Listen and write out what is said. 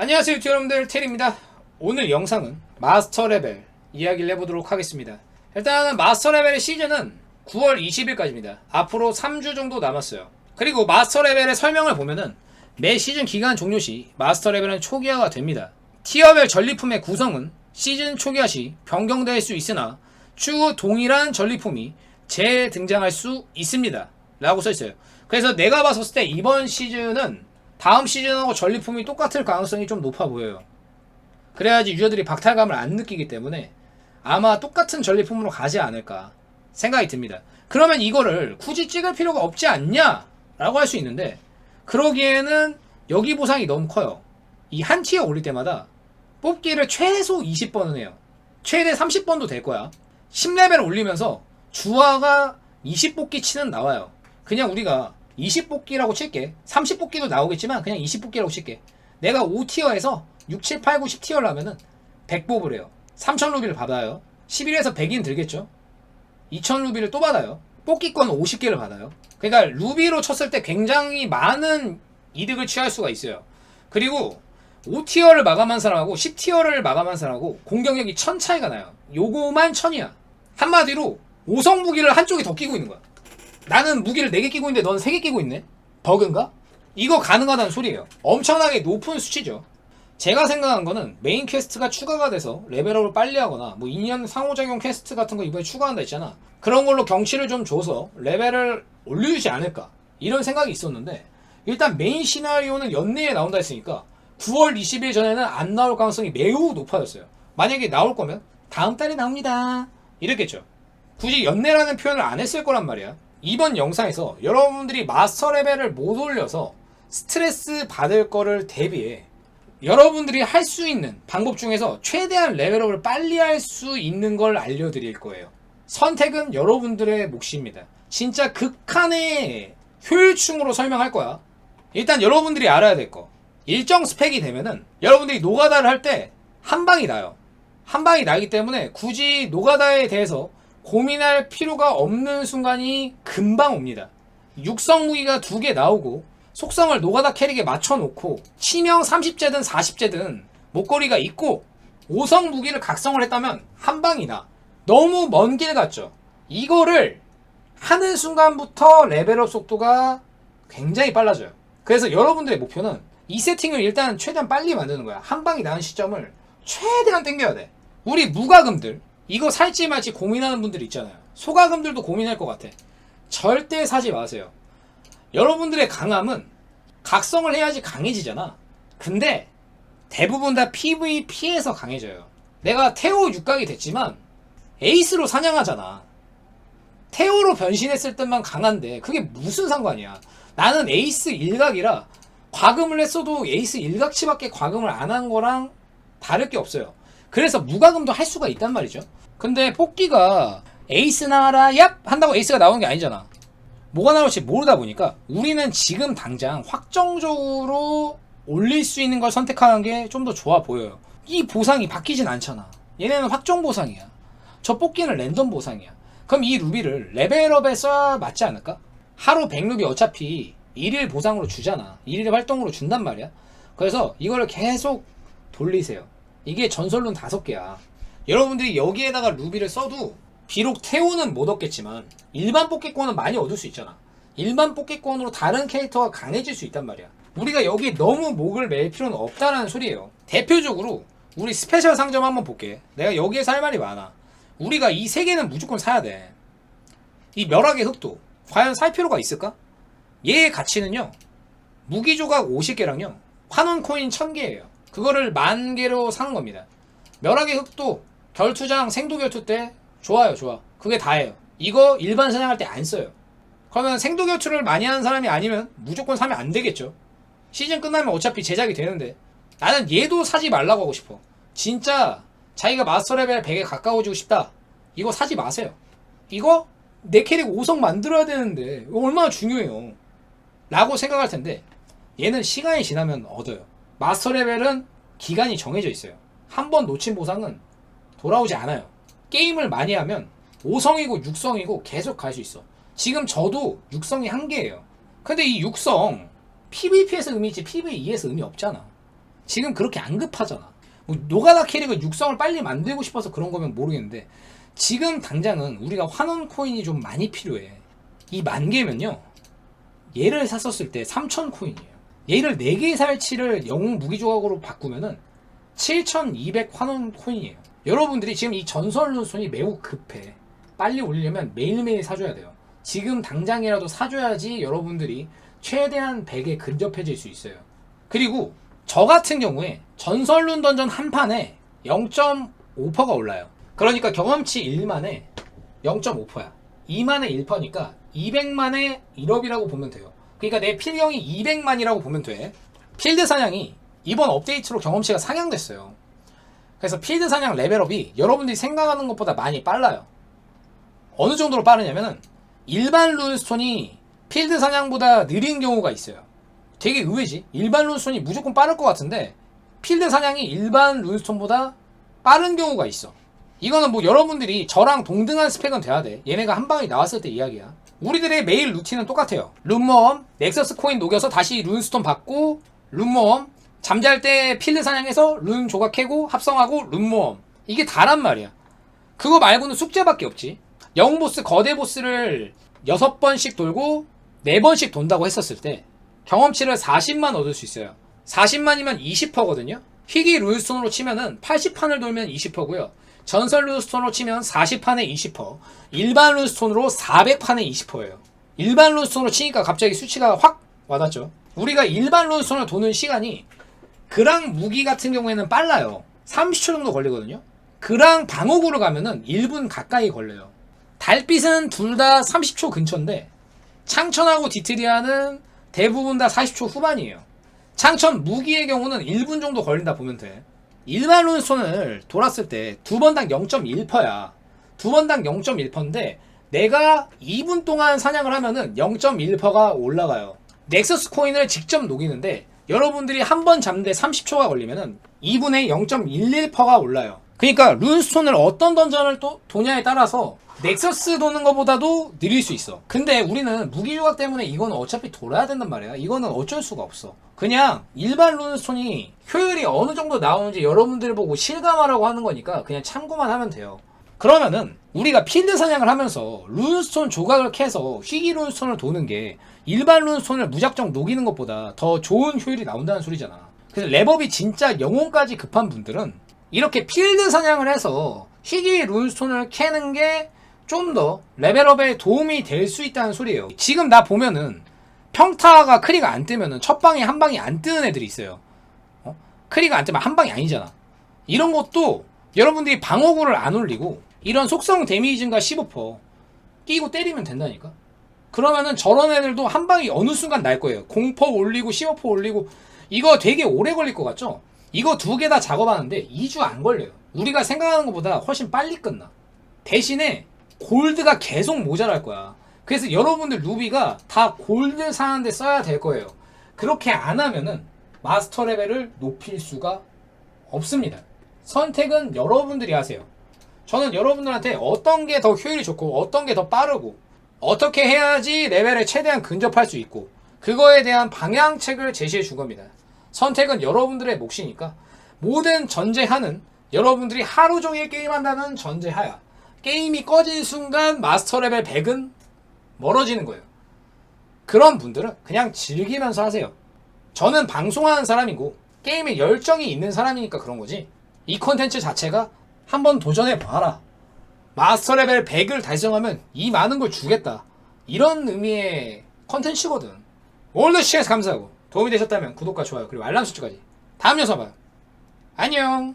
안녕하세요 유튜브 여러분들. 테리입니다. 오늘 영상은 마스터 레벨 이야기를 해보도록 하겠습니다. 일단은 마스터 레벨의 시즌은 9월 20일까지입니다. 앞으로 3주 정도 남았어요. 그리고 마스터 레벨의 설명을 보면은 매 시즌 기간 종료 시 마스터 레벨은 초기화가 됩니다. 티어별 전리품의 구성은 시즌 초기화 시 변경될 수 있으나 추후 동일한 전리품이 재등장할 수 있습니다. 라고 써있어요. 그래서 내가 봤을 때 이번 시즌은 다음 시즌하고 전리품이 똑같을 가능성이 좀 높아 보여요. 그래야지 유저들이 박탈감을 안 느끼기 때문에 아마 똑같은 전리품으로 가지 않을까 생각이 듭니다. 그러면 이거를 굳이 찍을 필요가 없지 않냐? 라고 할 수 있는데 그러기에는 여기 보상이 너무 커요. 이 한 티어 올릴 때마다 뽑기를 최소 20번은 해요. 최대 30번도 될 거야. 10레벨 올리면서 주화가 20뽑기 치는 나와요. 그냥 우리가 20뽑기라고 칠게. 30뽑기도 나오겠지만 그냥 20뽑기라고 칠게. 내가 5티어에서 6, 7, 8, 9, 10티어를 하면은 100 뽑으래요. 3000 루비를 받아요. 11에서 100인 들겠죠? 2000 루비를 또 받아요. 뽑기권 50개를 받아요. 그러니까 루비로 쳤을 때 굉장히 많은 이득을 취할 수가 있어요. 그리고 5티어를 마감한 사람하고 10티어를 마감한 사람하고 공격력이 1000 차이가 나요. 요거만 1000이야. 한마디로 5성 무기를 한쪽에 더 끼고 있는 거야. 나는 무기를 4개 끼고 있는데 넌 3개 끼고 있네? 버그인가? 이거 가능하다는 소리예요. 엄청나게 높은 수치죠. 제가 생각한 거는 메인 퀘스트가 추가가 돼서 레벨업을 빨리 하거나 뭐 2년 상호작용 퀘스트 같은 거 이번에 추가한다 했잖아. 그런 걸로 경치를 좀 줘서 레벨을 올려주지 않을까. 이런 생각이 있었는데 일단 메인 시나리오는 연내에 나온다 했으니까 9월 20일 전에는 안 나올 가능성이 매우 높아졌어요. 만약에 나올 거면 다음 달에 나옵니다. 이랬겠죠. 굳이 연내라는 표현을 안 했을 거란 말이야. 이번 영상에서 여러분들이 마스터 레벨을 못 올려서 스트레스 받을 거를 대비해 여러분들이 할 수 있는 방법 중에서 최대한 레벨업을 빨리 할 수 있는 걸 알려드릴 거예요. 선택은 여러분들의 몫입니다. 진짜 극한의 효율충으로 설명할 거야. 일단 여러분들이 알아야 될 거. 일정 스펙이 되면은 여러분들이 노가다를 할 때 한 방이 나요. 한 방이 나기 때문에 굳이 노가다에 대해서 고민할 필요가 없는 순간이 금방 옵니다. 육성 무기가 두 개 나오고 속성을 노가다 캐릭에 맞춰놓고 치명 30제든 40제든 목걸이가 있고 5성 무기를 각성을 했다면 한 방이 나. 너무 먼길 같죠? 이거를 하는 순간부터 레벨업 속도가 굉장히 빨라져요. 그래서 여러분들의 목표는 이 세팅을 일단 최대한 빨리 만드는 거야. 한 방이 나는 시점을 최대한 땡겨야 돼. 우리 무과금들 이거 살지 말지 고민하는 분들 있잖아요. 소가금들도 고민할 것 같아. 절대 사지 마세요. 여러분들의 강함은 각성을 해야지 강해지잖아. 근데 대부분 다 PVP에서 강해져요. 내가 태오 육각이 됐지만 에이스로 사냥하잖아. 태오로 변신했을 때만 강한데 그게 무슨 상관이야. 나는 에이스 일각이라 과금을 했어도 에이스 일각치밖에 과금을 안 한 거랑 다를 게 없어요. 그래서 무과금도 할 수가 있단 말이죠. 근데 뽑기가 에이스 나와라 얍 한다고 에이스가 나오는 게 아니잖아. 뭐가 나올지 모르다 보니까 우리는 지금 당장 확정적으로 올릴 수 있는 걸 선택하는 게 좀 더 좋아 보여요. 이 보상이 바뀌진 않잖아. 얘네는 확정 보상이야. 저 뽑기는 랜덤 보상이야. 그럼 이 루비를 레벨업에 써야 맞지 않을까? 하루 100루비 어차피 1일 보상으로 주잖아. 1일 활동으로 준단 말이야. 그래서 이거를 계속 돌리세요. 이게 전설룬 5개야. 여러분들이 여기에다가 루비를 써도 비록 태오는 못 얻겠지만 일반 뽑기권은 많이 얻을 수 있잖아. 일반 뽑기권으로 다른 캐릭터가 강해질 수 있단 말이야. 우리가 여기 너무 목을 맬 필요는 없다라는 소리예요. 대표적으로 우리 스페셜 상점 한번 볼게. 내가 여기에서 할 말이 많아. 우리가 이 세 개는 무조건 사야 돼. 이 멸악의 흑도 과연 살 필요가 있을까? 얘의 가치는요. 무기 조각 50개랑요. 환원 코인 1000개예요. 그거를 만 개로 사는 겁니다. 멸악의 흑도 결투장 생도 결투 때 좋아요, 좋아. 그게 다예요. 이거 일반 사냥할 때 안 써요. 그러면 생도 결투를 많이 하는 사람이 아니면 무조건 사면 안 되겠죠. 시즌 끝나면 어차피 제작이 되는데 나는 얘도 사지 말라고 하고 싶어. 진짜 자기가 마스터 레벨 100에 가까워지고 싶다. 이거 사지 마세요. 이거 내 캐릭 5성 만들어야 되는데 얼마나 중요해요. 라고 생각할 텐데 얘는 시간이 지나면 얻어요. 마스터 레벨은 기간이 정해져 있어요. 한 번 놓친 보상은 돌아오지 않아요. 게임을 많이 하면 5성이고 6성이고 계속 갈 수 있어. 지금 저도 6성이 한 개예요. 근데 이 6성 PVP에서 의미 있지 PVE에서 의미 없잖아. 지금 그렇게 안 급하잖아. 뭐 노가다 캐릭을 육성을 빨리 만들고 싶어서 그런 거면 모르겠는데 지금 당장은 우리가 환원 코인이 좀 많이 필요해. 이 만 개면요. 얘를 샀었을 때 3천 코인이에요. 얘를 4개 살치를 영웅 무기 조각으로 바꾸면은 7,200 환원 코인이에요. 여러분들이 지금 이 전설 룬손이 매우 급해. 빨리 올리려면 매일매일 사줘야 돼요. 지금 당장이라도 사줘야지 여러분들이 최대한 100에 근접해질 수 있어요. 그리고 저 같은 경우에 전설 룬 던전 한 판에 0.5%가 올라요. 그러니까 경험치 1만에 0.5%야. 2만에 1%니까 200만에 1업이라고 보면 돼요. 그러니까 내 필경이 200만이라고 보면 돼. 필드 사냥이 이번 업데이트로 경험치가 상향됐어요. 그래서 필드 사냥 레벨업이 여러분들이 생각하는 것보다 많이 빨라요. 어느 정도로 빠르냐면은 일반 룬스톤이 필드 사냥보다 느린 경우가 있어요. 되게 의외지? 일반 룬스톤이 무조건 빠를 것 같은데 필드 사냥이 일반 룬스톤보다 빠른 경우가 있어. 이거는 뭐 여러분들이 저랑 동등한 스펙은 돼야 돼. 얘네가 한 방에 나왔을 때 이야기야. 우리들의 매일 루틴은 똑같아요. 룬모험, 넥서스 코인 녹여서 다시 룬스톤 받고, 룬모험, 잠잘 때 필드 사냥해서 룬 조각 캐고 합성하고 룬모험. 이게 다란 말이야. 그거 말고는 숙제밖에 없지. 영웅 보스, 거대 보스를 6번씩 돌고 4번씩 돈다고 했었을 때 경험치를 40만 얻을 수 있어요. 40만이면 20%거든요. 희귀 룬스톤으로 치면은 80판을 돌면 20%고요. 전설 룬스톤으로 치면 40판에 20%, 일반 룬스톤으로 400판에 20%예요. 일반 룬스톤으로 치니까 갑자기 수치가 확 와닿죠. 우리가 일반 룬스톤을 도는 시간이 그랑 무기 같은 경우에는 빨라요. 30초 정도 걸리거든요. 그랑 방어구로 가면은 1분 가까이 걸려요. 달빛은 둘 다 30초 근처인데 창천하고 디트리아는 대부분 다 40초 후반이에요. 창천 무기의 경우는 1분 정도 걸린다 보면 돼. 일반 룬스톤을 돌았을 때 두 번당 0.1%야. 두 번당 0.1%인데 내가 2분 동안 사냥을 하면은 0.1%가 올라가요. 넥서스 코인을 직접 녹이는데 여러분들이 한 번 잡는데 30초가 걸리면은 2분의 0.11%가 올라요. 그러니까 룬스톤을 어떤 던전을 또 도냐에 따라서 넥서스 도는 것보다도 느릴 수 있어. 근데 우리는 무기 조각 때문에 이거는 어차피 돌아야 된단 말이야. 이거는 어쩔 수가 없어. 그냥 일반 룬스톤이 효율이 어느 정도 나오는지 여러분들 보고 실감하라고 하는 거니까 그냥 참고만 하면 돼요. 그러면은 우리가 필드 사냥을 하면서 룬스톤 조각을 캐서 희귀 룬스톤을 도는 게 일반 룬스톤을 무작정 녹이는 것보다 더 좋은 효율이 나온다는 소리잖아. 그래서 랩업이 진짜 영혼까지 급한 분들은 이렇게 필드 사냥을 해서 희귀 룬스톤을 캐는 게 좀 더 레벨업에 도움이 될 수 있다는 소리예요. 지금 나 보면은 평타가 크리가 안 뜨면은 첫 방에 한 방이 안 뜨는 애들이 있어요. 어? 크리가 안 뜨면 한 방이 아니잖아. 이런 것도 여러분들이 방어구를 안 올리고 이런 속성 데미지 증가 15% 끼고 때리면 된다니까. 그러면은 저런 애들도 한 방이 어느 순간 날 거예요. 공포 올리고 15% 올리고 이거 되게 오래 걸릴 것 같죠? 이거 두 개 다 작업하는데 2주 안 걸려요. 우리가 생각하는 것보다 훨씬 빨리 끝나. 대신에 골드가 계속 모자랄 거야. 그래서 여러분들 루비가 다 골드 사는데 써야 될 거예요. 그렇게 안 하면은 마스터 레벨을 높일 수가 없습니다. 선택은 여러분들이 하세요. 저는 여러분들한테 어떤 게 더 효율이 좋고 어떤 게 더 빠르고 어떻게 해야지 레벨에 최대한 근접할 수 있고 그거에 대한 방향책을 제시해 준 겁니다. 선택은 여러분들의 몫이니까 모든 전제하는 여러분들이 하루 종일 게임한다는 전제하야 게임이 꺼진 순간 마스터 레벨 100은 멀어지는 거예요. 그런 분들은 그냥 즐기면서 하세요. 저는 방송하는 사람이고 게임에 열정이 있는 사람이니까 그런 거지. 이 콘텐츠 자체가 한번 도전해 봐라. 마스터 레벨 100을 달성하면 이 많은 걸 주겠다. 이런 의미의 콘텐츠거든. 오늘도 시청해서 감사하고 도움이 되셨다면 구독과 좋아요 그리고 알람 설정까지 다음 영상 봐요. 안녕.